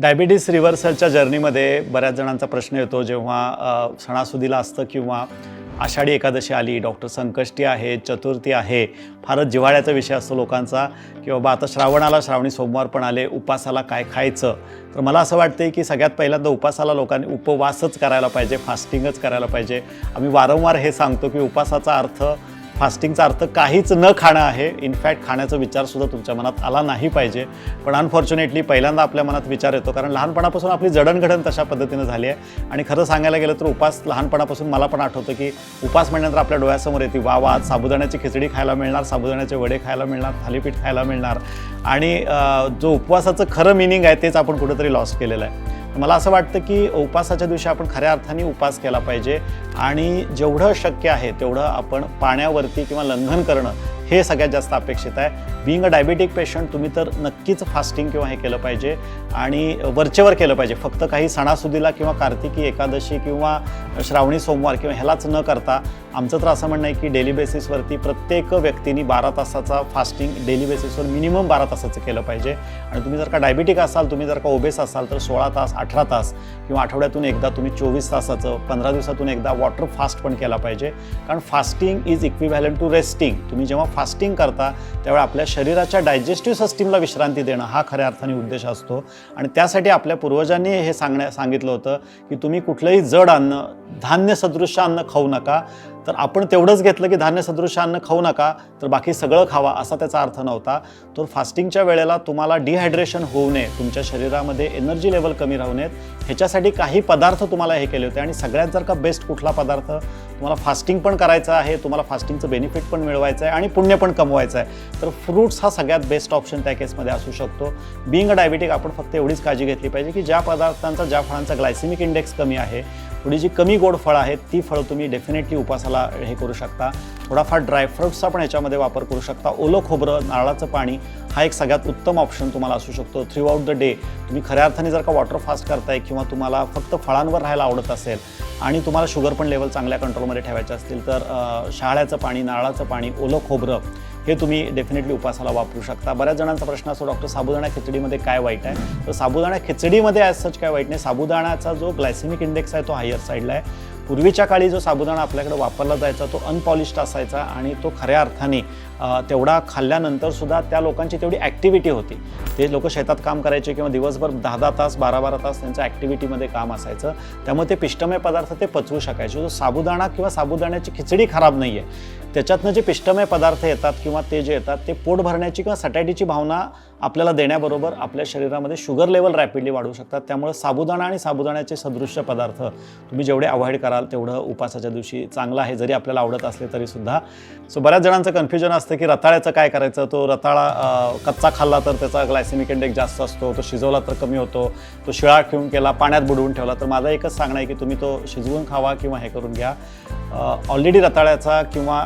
Diabetes रिव्हर्सलच्या जर्नीमध्ये बऱ्याच जणांचा प्रश्न येतो जेव्हा सणासुदीला असतं किंवा आषाढी एकादशी आली डॉक्टर संकष्टी आहे चतुर्थी आहे फारच जिव्हाळ्याचा विषय असतो लोकांचा की बाबा आता श्रावणाला श्रावणी सोमवार पण आले उपासाला काय खायचं? तर मला असं वाटतं की सगळ्यात पहिल्यांदा उपासाला लोकांनी उपवासच करायला पाहिजे फास्टिंगच करायला पाहिजे. आम्ही वारंवार हे सांगतो की उपासाचा अर्थ फास्टिंगचा अर्थ काहीच न खाणं आहे. इनफॅक्ट खाण्याचा विचारसुद्धा तुमच्या मनात आला नाही पाहिजे. पण अनफॉर्च्युनेटली पहिल्यांदा आपल्या मनात विचार येतो. कारण लहानपणापासून आपली जडणघडण तशा पद्धतीनं झाली आहे. आणि खरं सांगायला गेलं तर उपास लहानपणापासून मला पण आठवतं की उपास म्हणल्यानंतर आपल्या डोळ्यासमोर येते वा वा साबुदाण्याची खिचडी खायला मिळणार साबुदाण्याचे वडे खायला मिळणार थालीपीठ खायला मिळणार. आणि जो उपवासाचं खरं मिनिंग आहे तेच आपण कुठेतरी लॉस केलेलं आहे. मला असं वाटतं की उपासाच्या दिवशी आपण खऱ्या अर्थाने उपास केला पाहिजे आणि जेवढं शक्य आहे तेवढं आपण पाण्यावरती किंवा लंघन करणं हे सगळ्यात जास्त अपेक्षित आहे. बिईंग अ डायबेटिक पेशंट तुम्ही तर नक्कीच फास्टिंग किंवा हे केलं पाहिजे आणि वरचेवर केलं पाहिजे. फक्त काही सणासुदीला किंवा कार्तिकी एकादशी किंवा श्रावणी सोमवार किंवा ह्यालाच न करता आमचं तर असं म्हणणं आहे की डेली बेसिसवरती प्रत्येक व्यक्तीने बारा तासाचा फास्टिंग डेली बेसिसवर मिनिमम बारा तासाचं केलं पाहिजे. आणि तुम्ही जर का डायबिटिक असाल तुम्ही जर का ओबेस असाल तर सोळा तास अठरा तास किंवा आठवड्यातून एकदा तुम्ही चोवीस तासाचं पंधरा दिवसातून एकदा वॉटर फास्ट पण केला पाहिजे. कारण fasting is equivalent to resting तुम्ही जेव्हा फास्टिंग करता त्यावेळी आपल्या शरीराच्या डायजेस्टिव्ह सिस्टीमला विश्रांती देणं हा खऱ्या अर्थाने उद्देश असतो. आणि त्यासाठी आपल्या पूर्वजांनी हे सांगण्या सांगितलं होतं की तुम्ही कुठलंही जड अन्न धान्य सदृश्य अन्न खाऊ नका. तर आपण तेवढंच घेतलं की धान्य सदृश्य अन्न खाऊ नका तर बाकी सगळं खावा असा त्याचा अर्थ नव्हता. तर फास्टिंगच्या वेळेला तुम्हाला डिहायड्रेशन होऊ नये तुमच्या शरीरामध्ये एनर्जी लेवल कमी राहू नयेत. ह्याच्यासाठी काही पदार्थ तुम्हाला हे केले होते आणि सगळ्यात जर का बेस्ट कुठला पदार्थ तुम्हाला फास्टिंग पण करायचं आहे तुम्हाला फास्टिंगचं बेनिफिट पण मिळवायचं आहे आणि पुण्य पण कमवायचं आहे. तर फ्रूट्स हा सगळ्यात बेस्ट ऑप्शन त्या केसमध्ये असू शकतो. बिंग डायबिटिक आपण फक्त एवढीच काळजी घेतली पाहिजे की ज्या पदार्थांचा ज्या फळांचा ग्लायसेमिक इंडेक्स कमी आहे थोडी जी कमी गोड फळं आहेत ती फळं तुम्ही डेफिनेटली उपासाला हे करू शकता. थोडाफार ड्रायफ्रुट्सचा पण याच्यामध्ये वापर करू शकता. ओलं खोबरं नारळाचं पाणी हा एक सगळ्यात उत्तम ऑप्शन तुम्हाला असू शकतो. थ्रू आउट द डे तुम्ही खऱ्या अर्थाने जर का वॉटर फास्ट करताय किंवा तुम्हाला फक्त फळांवर राहायला आवडत असेल आणि तुम्हाला शुगर पण लेवल चांगल्या कंट्रोलमध्ये ठेवायचे असतील तर शहाळ्याचं पाणी नारळाचं पाणी ओलं खोबरं हे तुम्ही डेफिनेटली उपासाला वापरू शकता. बऱ्याच जणांचा प्रश्न असतो डॉक्टर साबुदाणा खिचडीमध्ये काय वाईट आहे? तर साबुदाणा खिचडीमध्ये ॲज सच काय वाईट नाही. साबुदाणाचा जो ग्लायसेमिक इंडेक्स आहे तो हायर साईडला आहे. पूर्वीच्या काळी जो साबुदाणा आपल्याकडे वापरला जायचा तो अनपॉलिश्ड असायचा आणि तो खऱ्या अर्थाने तेवढा खाल्ल्यानंतर सुद्धा त्या लोकांची तेवढी ॲक्टिव्हिटी होती. ते लोक शेतात काम करायचे किंवा दिवसभर दहा दहा तास बारा बारा तास त्यांचं ॲक्टिव्हिटीमध्ये काम असायचं. त्यामुळे ते पिष्टमय पदार्थ ते पचवू शकायचे. जो साबुदाणा किंवा साबुदाण्याची खिचडी खराब नाही आहे त्याच्यातनं जे पिष्टमय पदार्थ येतात किंवा ते जे येतात ते पोट भरण्याची किंवा सटॅटीची भावना आपल्याला देण्याबरोबर आपल्या शरीरामध्ये शुगर लेवल रॅपिडली वाढू शकतात. त्यामुळे साबुदाणा आणि साबुदाण्याचे सदृश्य पदार्थ तुम्ही जेवढे अवॉइड कराल तेवढं उपासाच्या दिवशी चांगलं आहे. जरी आपल्याला आवडत असले तरीसुद्धा सो बऱ्याच जणांचं कन्फ्युजन असतं. की रताळ्याचं काय करायचं? तो रताळा कच्चा खाल्ला तर त्याचा ग्लायसेमिक इंडेक्स जास्त असतो तो शिजवला तर कमी होतो तो शिळा ठेवून केला पाण्यात बुडवून ठेवला तर माझा एकच सांगणं आहे की तुम्ही तो शिजवून खावा किंवा हे करून घ्या. ऑलरेडी रताळ्याचा किंवा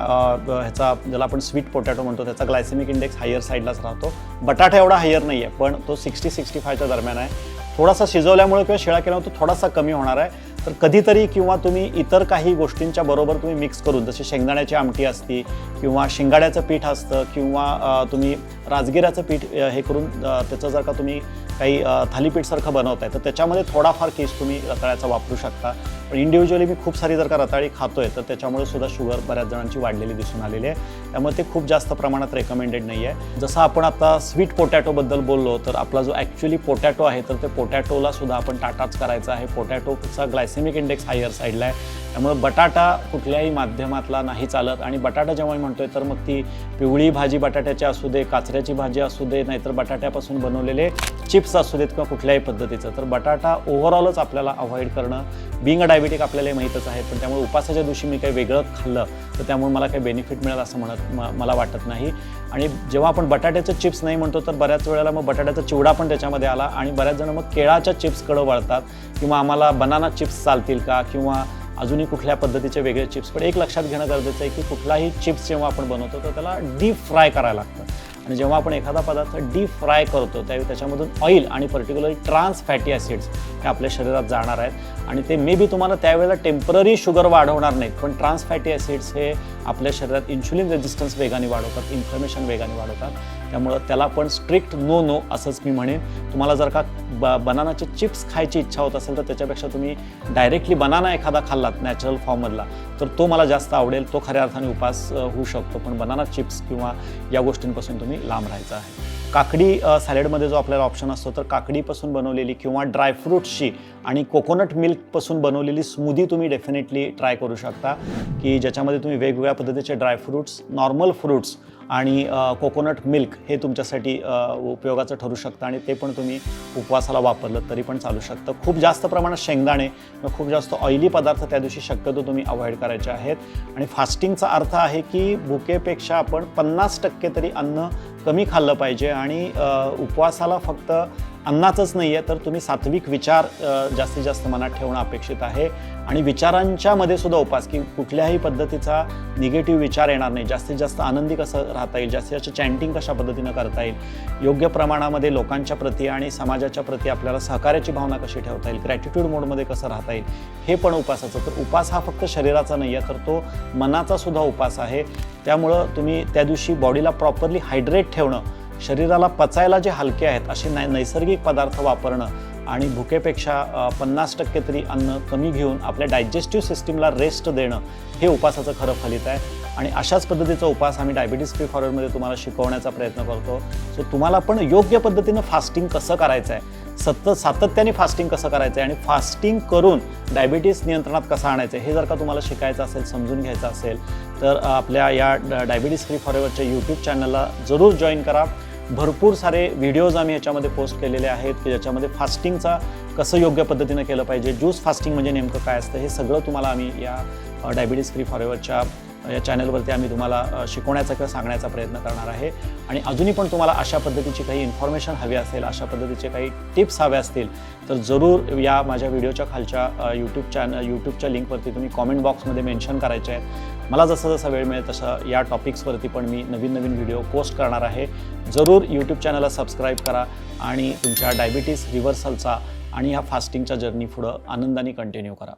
ह्याचा ज्याला आपण स्वीट पोटॅटो म्हणतो त्याचा ग्लायसेमिक इंडेक्स हायर साईडलाच राहतो. बटाटा एवढा हायर नाही आहे पण तो सिक्स्टी सिक्स्टी फायच्या दरम्यान आहे. थोडासा शिजवल्यामुळे किंवा शिळा केल्यामुळे तो थोडासा कमी होणार आहे. तर कधीतरी किंवा तुम्ही इतर काही गोष्टींच्या बरोबर तुम्ही मिक्स करून जशी शेंगदाण्याची आमटी असते किंवा शिंगाड्याचं पीठ असतं किंवा तुम्ही राजगिऱ्याचं पीठ हे करून त्याचं जर का तुम्ही काही थालीपीठसारखं थालीपीठसारखं बनवताय तर त्याच्यामध्ये थोडाफार केस तुम्ही रताळ्याचा वापरू शकता. पण इंडिव्हिज्युअली मी खूप सारी जर का रताळी खातोय तर त्याच्यामुळे सुद्धा शुगर बऱ्याच जणांची वाढलेली दिसून आलेली आहे. त्यामुळे ते खूप जास्त प्रमाणात रेकमेंडेड नाही आहे जसं आपण आता स्वीट पोटॅटोबद्दल बोललो तर आपला जो ॲक्च्युली पोटॅटो आहे तर ते पोटॅटोला सुद्धा आपण टाटाच करायचा आहे. पोटॅटोचा ग्लायस ग्लायसेमिक इंडेक्स हायर साईडला आहे. त्यामुळे बटाटा कुठल्याही माध्यमातला नाही चालत. आणि बटाटा जेव्हा मी म्हणतोय तर मग ती पिवळी भाजी बटाट्याची असू दे काचऱ्याची भाजी असू दे नाहीतर बटाट्यापासून बनवलेले चिप्स असू देत किंवा कुठल्याही पद्धतीचं. तर बटाटा ओव्हरऑलच आपल्याला अवॉइड करणं बिंग अ डायबिटिक आपल्याला माहीतच आहे. पण त्यामुळे उपासाच्या दिवशी मी काही वेगळं खाल्लं तर त्यामुळे मला काही बेनिफिट मिळेल असं म्हणत म- मला वाटत नाही. आणि जेव्हा आपण बटाट्याचं चिप्स नाही म्हणतो तर बऱ्याच वेळेला मग बटाट्याचा चिवडा पण त्याच्यामध्ये आला. आणि बऱ्याच जण मग केळाच्या चिप्सकडं वळतात. किंवा आम्हाला बनाना चिप्स चालतील का? किंवा अजूनही कुठल्या पद्धतीचे वेगळे चिप्स पण एक लक्षात घेणं गरजेचं आहे की कुठलाही चिप्स जेव्हा आपण बनवतो तर त्याला डीप फ्राय करायला लागतं. आणि जेव्हा आपण एखादा पदार्थ डीप फ्राय करतो त्यावेळी त्याच्यामधून ऑइल आणि पर्टिक्युलरली ट्रान्स फॅटी ॲसिड्स हे आपल्या शरीरात जाणार आहेत. आणि ते मे बी तुम्हाला त्यावेळेला टेंपररी शुगर वाढवणार नाहीत पण ट्रान्स फॅटी ॲसिड्स हे आपल्या शरीरात इन्शुलिन रेजिस्टन्स वेगाने वाढवतात इन्फ्लमेशन वेगाने वाढवतात. त्यामुळं त्याला पण स्ट्रिक्ट नो नो असंच मी म्हणेन. तुम्हाला जर का ब बनानाचे चिप्स खायची इच्छा होत असेल तर त्याच्यापेक्षा तुम्ही डायरेक्टली बनाना एखादा खाल्लात नॅचरल फॉर्ममधला तर तो मला जास्त आवडेल. तो खऱ्या अर्थाने उपास होऊ शकतो. पण बनाना चिप्स किंवा या गोष्टींपासून तुम्ही लांब राहायचं आहे. काकडी सॅलेडमध्ये सॅलडमध्ये जो आपल्याला ऑप्शन असतो तर काकडीपासून बनवलेली किंवा ड्रायफ्रूट्सची आणि कोकोनट मिल्कपासून बनवलेली स्मूदी तुम्ही डेफिनेटली ट्राय करू शकता. की ज्याच्यामध्ये तुम्ही वेगवेगळ्या पद्धतीचे ड्रायफ्रूट्स नॉर्मल फ्रूट्स आणि कोकोनट मिल्क हे तुमच्यासाठी उपयोगाचं ठरू शकतं आणि ते पण तुम्ही उपवासाला वापरलं तरी पण चालू शकतं. खूप जास्त प्रमाणात शेंगदाणे किंवा खूप जास्त ऑइली पदार्थ त्या दिवशी शक्यतो तुम्ही अवॉइड करायचे आहेत. आणि फास्टिंगचा अर्थ आहे की भुकेपेक्षा आपण पन्नास टक्के तरी अन्न कमी खाल्लं पाहिजे आणि उपवासाला फक्त अन्नाचंच नाही आहे तर तुम्ही सात्विक विचार जास्तीत जास्त मनात ठेवणं अपेक्षित आहे. आणि विचारांच्या मध्ये सुद्धा उपास की कुठल्याही पद्धतीचा निगेटिव्ह विचार येणार नाही. जास्तीत जास्त आनंदी कसं राहता येईल? जास्तीत जास्त चॅन्टिंग कशा पद्धतीनं करता येईल? योग्य प्रमाणामध्ये लोकांच्या प्रती आणि समाजाच्या प्रती आपल्याला सहकार्याची भावना कशी ठेवता येईल? ग्रॅटिट्यूड मोडमध्ये कसं राहता येईल? हे पण उपासाचं. तर उपास हा फक्त शरीराचा नाही आहे तर तो मनाचा सुद्धा उपास आहे. त्यामुळं तुम्ही त्या दिवशी बॉडीला प्रॉपरली हायड्रेट ठेवणं शरीराला पचायला जे हलके आहेत असे नै नैसर्गिक पदार्थ वापरणं आणि भुकेपेक्षा पन्नास टक्के तरी अन्न कमी घेऊन आपल्या डायजेस्टिव्ह सिस्टीमला रेस्ट देणं हे उपासाचं खरं फलित आहे. आणि अशाच पद्धतीचा उपास आम्ही डायबिटीज फ्री फॉरवर्डमध्ये तुम्हाला शिकवण्याचा प्रयत्न करतो. सो तुम्हाला पण योग्य पद्धतीनं फास्टिंग कसं करायचं आहे सतत सातत्याने फास्टिंग कसं करायचं आहे आणि फास्टिंग करून डायबिटीस नियंत्रणात कसं आणायचं आहे हे जर का तुम्हाला शिकायचं असेल समजून घ्यायचं असेल तर आपल्या या डायबिटीज फ्री फॉरएवरच्या यूट्यूब चॅनलला जरूर जॉईन करा. भरपूर सारे व्हिडिओज आम्ही याच्यामध्ये पोस्ट केलेले आहेत की ज्याच्यामध्ये फास्टिंगचा कसं योग्य पद्धतीनं केलं पाहिजे ज्यूस फास्टिंग म्हणजे नेमकं काय असतं हे सगळं तुम्हाला आम्ही या डायबिटीज फ्री फॉरेवरच्या या चॅनलवरती आम्ही तुम्हाला शिकवण्याचा किंवा सांगण्याचा प्रयत्न करणार आहे. आणि अजूनही पण तुम्हाला अशा पद्धतीची काही इन्फॉर्मेशन हवी असेल अशा पद्धतीचे काही टिप्स हव्या असतील तर जरूर या माझ्या व्हिडिओच्या खालच्या यूट्यूब चॅनल यूट्यूबच्या लिंकवरती तुम्ही कॉमेंट बॉक्समध्ये मेन्शन करायचे आहे मला जसा जसा वेळ मिळेल तसं या टॉपिक्सवरती पण मी नवीन नवीन व्हिडिओ पोस्ट करणार आहे. जरूर यूट्यूब चॅनलला सबस्क्राईब करा आणि तुमच्या डायबिटीस रिव्हर्सलचा आणि ह्या फास्टिंगच्या जर्नी पुढं आनंदाने कंटिन्यू करा.